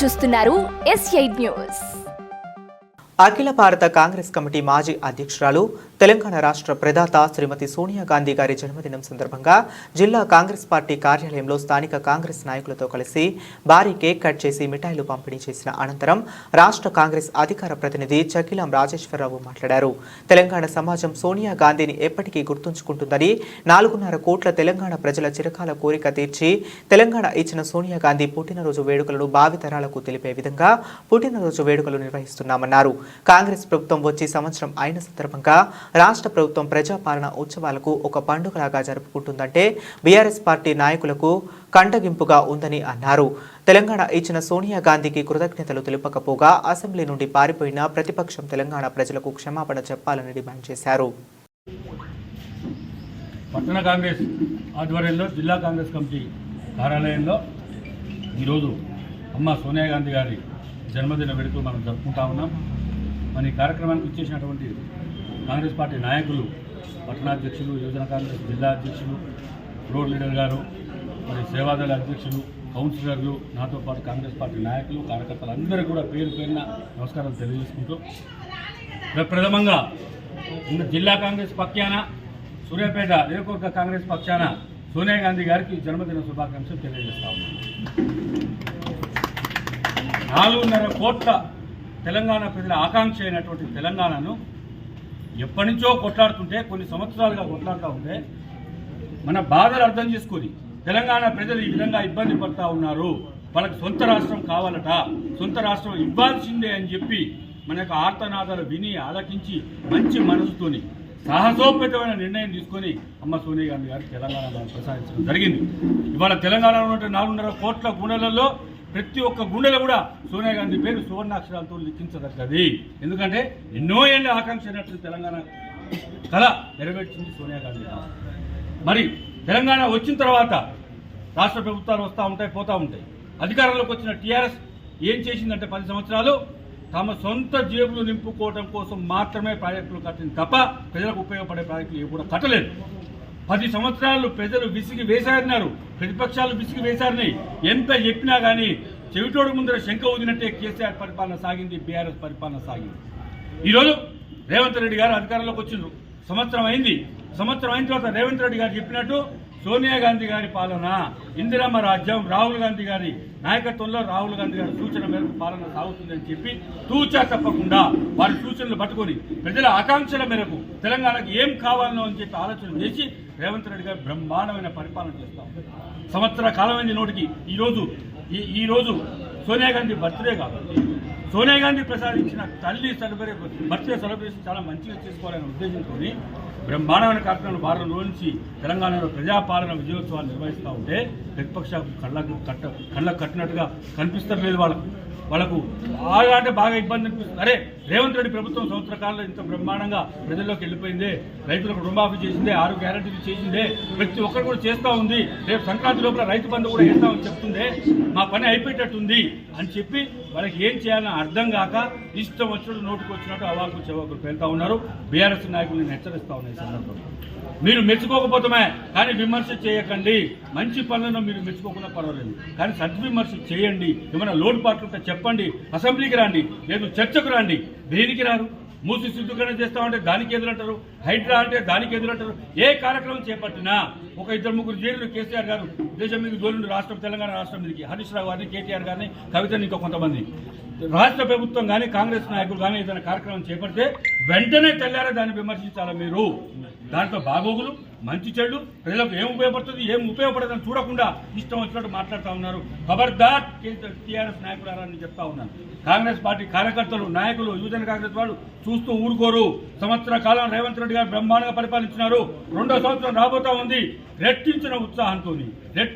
చూస్తున్నారు yes eight news. అఖిల భారత Congress committee మాజీ అధ్యక్షురాలు తెలంగాణ రాష్ట్ర ప్రదాత శ్రీమతి సోనియా గాంధీ గారి జన్మదినం సందర్భంగా జిల్లా కాంగ్రెస్ పార్టీ కార్యాలయంలో స్థానిక కాంగ్రెస్ నాయకులతో కలిసి భారీ కేక్ కట్ చేసి మిఠాయిలు పంపిణీ చేసిన అనంతరం రాష్ట్ర కాంగ్రెస్ అధికార ప్రతినిధి చకిలం రాజేశ్వరరావు మాట్లాడారు. తెలంగాణ సమాజం సోనియా గాంధీని ఎప్పటికీ గుర్తుంచుకుంటుందని నాలుగున్నర కోట్ల తెలంగాణ ప్రజల చిరకాల కోరిక తీర్చి తెలంగాణ ఇచ్చిన సోనియా గాంధీ పుట్టినరోజు వేడుకలను భావితరాలకు తెలిపే విధంగా పుట్టినరోజు వేడుకలు నిర్వహిస్తున్నామన్నారు. కాంగ్రెస్ ప్రభుత్వం వచ్చి సంవత్సరం అయిన సందర్భంగా రాష్ట్ర ప్రభుత్వం ప్రజాపాలన ఉత్సవాలకు ఒక పండుగలాగా జరుపుకుంటుందంటే బీఆర్ఎస్ పార్టీ నాయకులకు కంటగింపుగా ఉందని అన్నారు. తెలంగాణ ఇచ్చిన సోనియా గాంధీకి కృతజ్ఞతలు తెలుపకపోగా అసెంబ్లీ నుండి పారిపోయిన ప్రతిపక్షం తెలంగాణ ప్రజలకు క్షమాపణ చెప్పాలని డిమాండ్ చేశారు. పట్టణ కాంగ్రెస్ ఆధ్వర్యంలో జిల్లా కాంగ్రెస్ కమిటీ కార్యాలయంలో ఈరోజు అమ్మ సోనియా గాంధీ గారి జన్మదిన వేడుకలు మనం జరుపుకుంటా ఉన్నాం. మన ఈ కార్యక్రమానికి ఇచ్చేసినటువంటి కాంగ్రెస్ పార్టీ నాయకులు పట్టణాధ్యక్షులు యువజన కాంగ్రెస్ జిల్లా అధ్యక్షులు రోడ్ లీడర్ గారు మరి సేవాదళ అధ్యక్షులు కౌన్సిలర్లు నాతో పాటు కాంగ్రెస్ పార్టీ నాయకులు కార్యకర్తలు అందరూ కూడా పేరు పేరున నమస్కారం తెలియజేసుకుంటూ ప్రథమంగా ఉన్న జిల్లా కాంగ్రెస్ పక్షాన సూర్యాపేట నియోజకవర్గ కాంగ్రెస్ పక్షాన సోనియా గాంధీ గారికి జన్మదిన శుభాకాంక్షలు తెలియజేస్తా ఉన్నాను నాలుగున్నర కోట్ల తెలంగాణ ప్రజల ఆకాంక్ష అయినటువంటి తెలంగాణను ఎప్పటి నుంచో కొట్లాడుతుంటే కొన్ని సంవత్సరాలుగా కొట్లాడుతూ ఉంటే మన బాధలు అర్థం చేసుకొని తెలంగాణ ప్రజలు ఈ విధంగా ఇబ్బంది పడతా ఉన్నారు. వాళ్ళకి సొంత రాష్ట్రం కావాలట. సొంత రాష్ట్రం ఇవ్వాల్సిందే అని చెప్పి మన యొక్క ఆర్తనాదాలు విని ఆలకించి మంచి మనసుతోని సాహసోపేతమైన నిర్ణయం తీసుకొని అమ్మ సోనియా గాంధీ గారు తెలంగాణ ప్రసాదించడం జరిగింది. ఇవాళ తెలంగాణలో ఉన్న నాలుగున్నర కోట్ల గుణలలో ప్రతి ఒక్క గుండెలో కూడా సోనియా గాంధీ పేరు సువర్ణాక్షరాలతో లిఖించదగ్గది. ఎందుకంటే ఎన్నో ఏళ్ళ ఆకాంక్ష అయినట్లు తెలంగాణ కళ నెరవేర్చింది సోనియా గాంధీ. మరి తెలంగాణ వచ్చిన తర్వాత రాష్ట్ర ప్రభుత్వాలు వస్తూ ఉంటాయి పోతూ ఉంటాయి. అధికారంలోకి వచ్చిన టీఆర్ఎస్ ఏం చేసిందంటే పది సంవత్సరాలు తమ సొంత జేబులు నింపుకోవడం కోసం మాత్రమే ప్రాజెక్టులు కట్టింది తప్ప ప్రజలకు ఉపయోగపడే ప్రాజెక్టులు ఏ కూడా కట్టలేదు. పది సంవత్సరాలు ప్రజలు విసిగి వేశారన్నారు. ప్రతిపక్షాలు విసిగి వేశారని ఎంత చెప్పినా కానీ చెవిటోడు ముందర శంఖ ఊదినట్టే కేసీఆర్ పరిపాలన సాగింది బీఆర్ఎస్ పరిపాలన సాగింది. ఈరోజు రేవంత్ రెడ్డి గారు అధికారంలోకి వచ్చిండ్రు. సంవత్సరం అయింది. సంవత్సరం అయిన తర్వాత రేవంత్ రెడ్డి గారు చెప్పినట్టు సోనియా గాంధీ గారి పాలన ఇందిరమ్మ రాజ్యం రాహుల్ గాంధీ గారి నాయకత్వంలో రాహుల్ గాంధీ గారి సూచన మేరకు పాలన సాగుతుందని చెప్పి తూచా తప్పకుండా వారి సూచనలు పట్టుకొని ప్రజల ఆకాంక్షల మేరకు తెలంగాణకు ఏం కావాలనో అని చెప్పి ఆలోచన చేసి రేవంత్ రెడ్డి గారు బ్రహ్మాండమైన పరిపాలన చేస్తా. సంవత్సర కాలమైంది నోటికి. ఈరోజు ఈ ఈరోజు సోనియా గాంధీ బర్త్డే కాబట్టి సోనియా గాంధీ ప్రసాదించిన తల్లి సెలబ్రే బర్త్డే సెలబ్రేషన్ చాలా మంచిగా చేసుకోవాలనే ఉద్దేశంతో బ్రహ్మాండమైన కార్యక్రమాలు వారం రోజు నుంచి తెలంగాణలో ప్రజాపాలన విజయోత్సవాలు నిర్వహిస్తూ ఉంటే ప్రతిపక్ష కళ్ళకు కట్ట కళ్ళకు కట్టినట్టుగా కనిపిస్తలేదు వాళ్ళకు. వాళ్ళకు బాగా అంటే బాగా ఇబ్బంది అనిపిస్తుంది. అరే రేవంత్ రెడ్డి ప్రభుత్వం సంవత్సర కాలంలో ఇంత బ్రహ్మాండంగా ప్రజల్లోకి వెళ్ళిపోయిందే రైతులకు రుణమాఫీ చేసిందే ఆరు గ్యారంటీలు చేసిందే ప్రతి ఒక్కరు కూడా చేస్తూ ఉంది. రేపు సంక్రాంతి లోపల రైతు బంధు కూడా వేస్తామని చెప్తుందే మా పని అయిపోయేటట్టుంది అని చెప్పి వాళ్ళకి ఏం చేయాలని అర్థం కాక ఇష్టం వచ్చినట్టు నోటుకు వచ్చినట్టు అవాకు చెవాకులు పెళ్తా ఉన్నారు. బీఆర్ఎస్ నాయకులను హెచ్చరిస్తా ఉన్నాయి సందర్భంలో. మీరు మెచ్చుకోకపోతమే కానీ విమర్శ చేయకండి. మంచి పనులను మీరు మెచ్చుకోకుండా పర్వాలేదు. కానీ సద్విమర్శ చేయండి. ఏమైనా లోటుపాట్లు ఉంటే చెప్పండి అసెంబ్లీకి రండి లేదు చర్చకు రండి. దేనికి రారు? మూసి సిద్ధుకరణ చేస్తామంటే దానికి ఎదురంటారు హైడ్రా అంటే దానికి ఎదురంటారు ఏ కార్యక్రమం చేపట్టినా ఒక ఇద్దరు ముగ్గురు జైలు కేసీఆర్ గారు దేశం మీద జోలుండి రాష్ట్రం తెలంగాణ రాష్ట్రం మీదకి హరీష్ రావు గారిని కేటీఆర్ గారిని కవితని ఇంకా కొంతమంది. రాష్ట్ర ప్రభుత్వం కానీ కాంగ్రెస్ నాయకులు కానీ ఏదైనా కార్యక్రమం చేపడితే వెంటనే తెల్లారే దాన్ని విమర్శించాలి మీరు? దాంట్లో బాగోగులు మంచి చెడు ప్రజలకు ఏం ఉపయోగపడుతుంది ఏం ఉపయోగపడదని చూడకుండా ఇష్టం వచ్చినట్టు మాట్లాడుతూ ఉన్నారు. ఖబర్దార్ టీఆర్ఎస్ నాయకులారని చెప్తా ఉన్నాను. కాంగ్రెస్ పార్టీ కార్యకర్తలు నాయకులు యువజన కాంగ్రెస్ వాళ్ళు చూస్తూ ఊరుకోరు. సంవత్సర కాలం రేవంత్ రెడ్డి గారు బ్రహ్మాండంగా పరిపాలించినారు. రెండో సంవత్సరం రాబోతా ఉంది. రెట్టించిన ఉత్సాహంతో